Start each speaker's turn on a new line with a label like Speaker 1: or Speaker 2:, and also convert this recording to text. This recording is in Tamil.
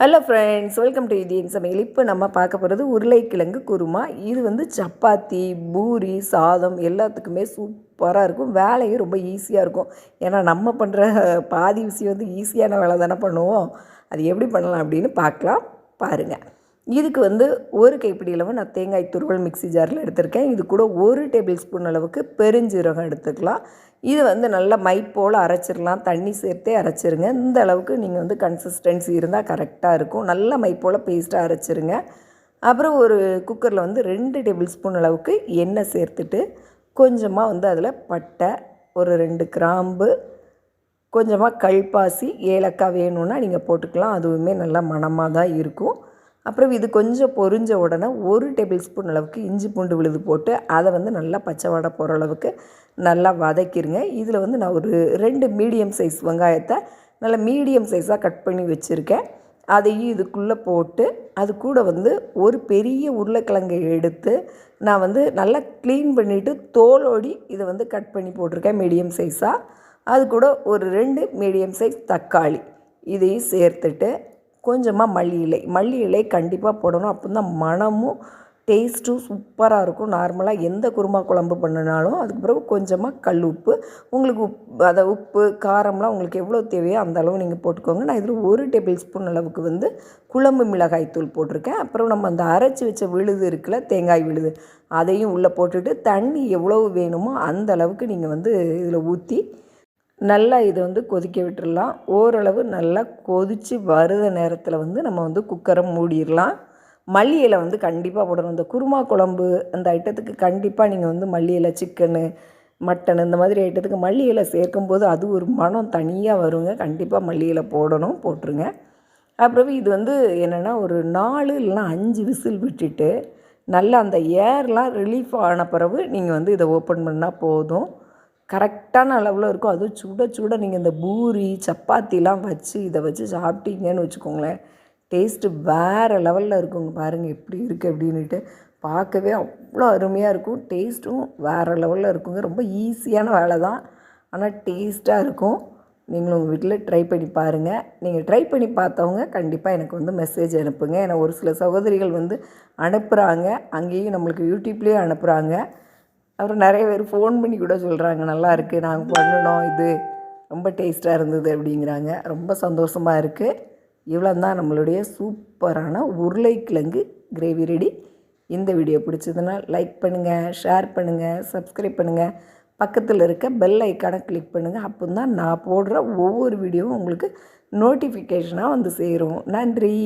Speaker 1: Hello friends welcome to Indian Samayal இப்போ நம்ம பார்க்க போகிறது உருளைக்கிழங்கு குருமா. இது வந்து சப்பாத்தி பூரி சாதம் எல்லாத்துக்குமே சூப்பராக இருக்கும். வேலையும் ரொம்ப ஈஸியாக இருக்கும். ஏன்னா நம்ம பண்ணுற பாதி விஷயம் வந்து ஈஸியான வேலை தானே பண்ணுவோம். அது எப்படி பண்ணலாம் அப்படின்னு பார்க்கலாம். பாருங்கள் இதுக்கு வந்து ஒரு கைப்பிடி அளவு நான் தேங்காய் துருவல் மிக்ஸி ஜாரில் எடுத்திருக்கேன். இது கூட ஒரு டேபிள் ஸ்பூன் அளவுக்கு பெருஞ்சீரகம் எடுத்துக்கலாம். இது வந்து நல்லா மை போல் அரைச்சிடலாம். தண்ணி சேர்த்தே அரைச்சிருங்க. இந்த அளவுக்கு நீங்கள் வந்து கன்சிஸ்டன்சி இருந்தால் கரெக்டாக இருக்கும். நல்லா மை போல் பேஸ்ட்டாக அரைச்சிருங்க. அப்புறம் ஒரு குக்கரில் வந்து ரெண்டு டேபிள் ஸ்பூன் அளவுக்கு எண்ணெய் சேர்த்துட்டு கொஞ்சமாக வந்து அதில் பட்டை ஒரு ரெண்டு கிராம்பு கொஞ்சமாக கல்பாசி ஏலக்காய் வேணும்னா நீங்கள் போட்டுக்கலாம். அதுவுமே நல்லா மணமாக தான் இருக்கும். அப்புறம் இது கொஞ்சம் பொரிஞ்ச உடனே ஒரு டேபிள் ஸ்பூன் அளவுக்கு இஞ்சி பூண்டு விழுது போட்டு அதை வந்து நல்லா பச்சை வடை போகிற அளவுக்கு நல்லா வதக்கிடுங்க இதில் வந்து நான் ஒரு ரெண்டு மீடியம் சைஸ் வெங்காயத்தை நல்லா மீடியம் சைஸாக கட் பண்ணி வச்சுருக்கேன். அதையும் இதுக்குள்ளே போட்டு அது கூட வந்து ஒரு பெரிய உருளைக்கிழங்கை எடுத்து நான் வந்து நல்லா க்ளீன் பண்ணிவிட்டு தோலோடி இதை வந்து கட் பண்ணி போட்டிருக்கேன் மீடியம் சைஸாக அது கூட ஒரு ரெண்டு மீடியம் சைஸ் தக்காளி இதையும் சேர்த்துட்டு கொஞ்சமாக மல்லி இலை. மல்லி இலை கண்டிப்பாக போடணும். அப்போ தான் மணமும் டேஸ்ட்டும் சூப்பராக இருக்கும். நார்மலாக எந்த குருமா குழம்பு பண்ணினாலும் அதுக்கு பிறகு கொஞ்சமாக கல் உப்பு. உங்களுக்கு உப் அதை உப்பு காரம்லாம் உங்களுக்கு எவ்வளோ தேவையோ அந்த அளவு நீங்கள் போட்டுக்கோங்க. நான் இதில் ஒரு டேபிள் ஸ்பூன் அளவுக்கு வந்து குழம்பு மிளகாய் தூள் போட்டிருக்கேன். அப்புறம் நம்ம அந்த அரைச்சி வச்ச விழுது இருக்குல்ல தேங்காய் விழுது அதையும் உள்ளே போட்டுட்டு தண்ணி எவ்வளவு வேணுமோ அந்த அளவுக்கு நீங்கள் வந்து இதில் ஊற்றி நல்லா இதை வந்து கொதிக்க விட்டுடலாம் ஓரளவு நல்லா கொதித்து வருத நேரத்தில் வந்து நம்ம வந்து குக்கரை மூடிடலாம். மல்லி இலை வந்து கண்டிப்பாக போடணும். இந்த குருமா குழம்பு அந்த ஐட்டத்துக்கு கண்டிப்பாக நீங்கள் வந்து மல்லி இலை சிக்கனு மட்டன் இந்த மாதிரி ஐட்டத்துக்கு மல்லி இலை சேர்க்கும்போது அது ஒரு மனம் தனியாக வருங்க. கண்டிப்பாக மல்லி இலை போடணும் போட்டுருங்க. அப்புறம் இது வந்து என்னென்னா ஒரு நாலு இல்லைனா அஞ்சு விசில் விட்டுட்டு நல்லா அந்த ஏர்லாம் ரிலீஃப் ஆன பிறகு நீங்கள் வந்து இதை ஓப்பன் பண்ணால் போதும். கரெக்டான அளவில் இருக்கும். அதுவும் சுட சுட நீங்கள் இந்த பூரி சப்பாத்திலாம் வச்சு இதை வச்சு சாப்பிட்டீங்கன்னு வச்சுக்கோங்களேன். டேஸ்ட்டு வேறு லெவலில் இருக்குங்க பாருங்கள் எப்படி இருக்குது அப்படின்ட்டு பார்க்கவே அவ்வளோ அருமையாக இருக்கும். டேஸ்ட்டும் வேறு லெவலில் இருக்குங்க. ரொம்ப ஈஸியான வேலை தான். ஆனால் டேஸ்ட்டாக இருக்கும். நீங்களும் உங்கள் வீட்டில் ட்ரை பண்ணி பாருங்கள் நீங்கள் ட்ரை பண்ணி பார்த்தவங்க கண்டிப்பாக எனக்கு வந்து மெசேஜ் அனுப்புங்க. ஏன்னா ஒரு சில சகோதரிகள் வந்து அனுப்புகிறாங்க அங்கேயும் நம்மளுக்கு யூடியூப்லேயும் அனுப்புகிறாங்க அப்புறம் நிறைய பேர் ஃபோன் பண்ணி கூட சொல்கிறாங்க நல்லா இருக்குது நாங்கள் பண்ணணும் இது ரொம்ப டேஸ்ட்டாக இருந்தது அப்படிங்கிறாங்க. ரொம்ப சந்தோஷமாக இருக்குது இவ்வளோ தான் நம்மளுடைய சூப்பரான உருளைக்கிழங்கு கிரேவி ரெடி இந்த வீடியோ பிடிச்சதுன்னா லைக் பண்ணுங்கள் ஷேர் பண்ணுங்கள் சப்ஸ்கிரைப் பண்ணுங்கள் பக்கத்தில் இருக்க பெல் ஐக்கானை கிளிக் பண்ணுங்கள் அப்போ தான் நான் போடுற ஒவ்வொரு வீடியோவும் உங்களுக்கு நோட்டிஃபிகேஷனாக வந்து சேரும். நன்றி.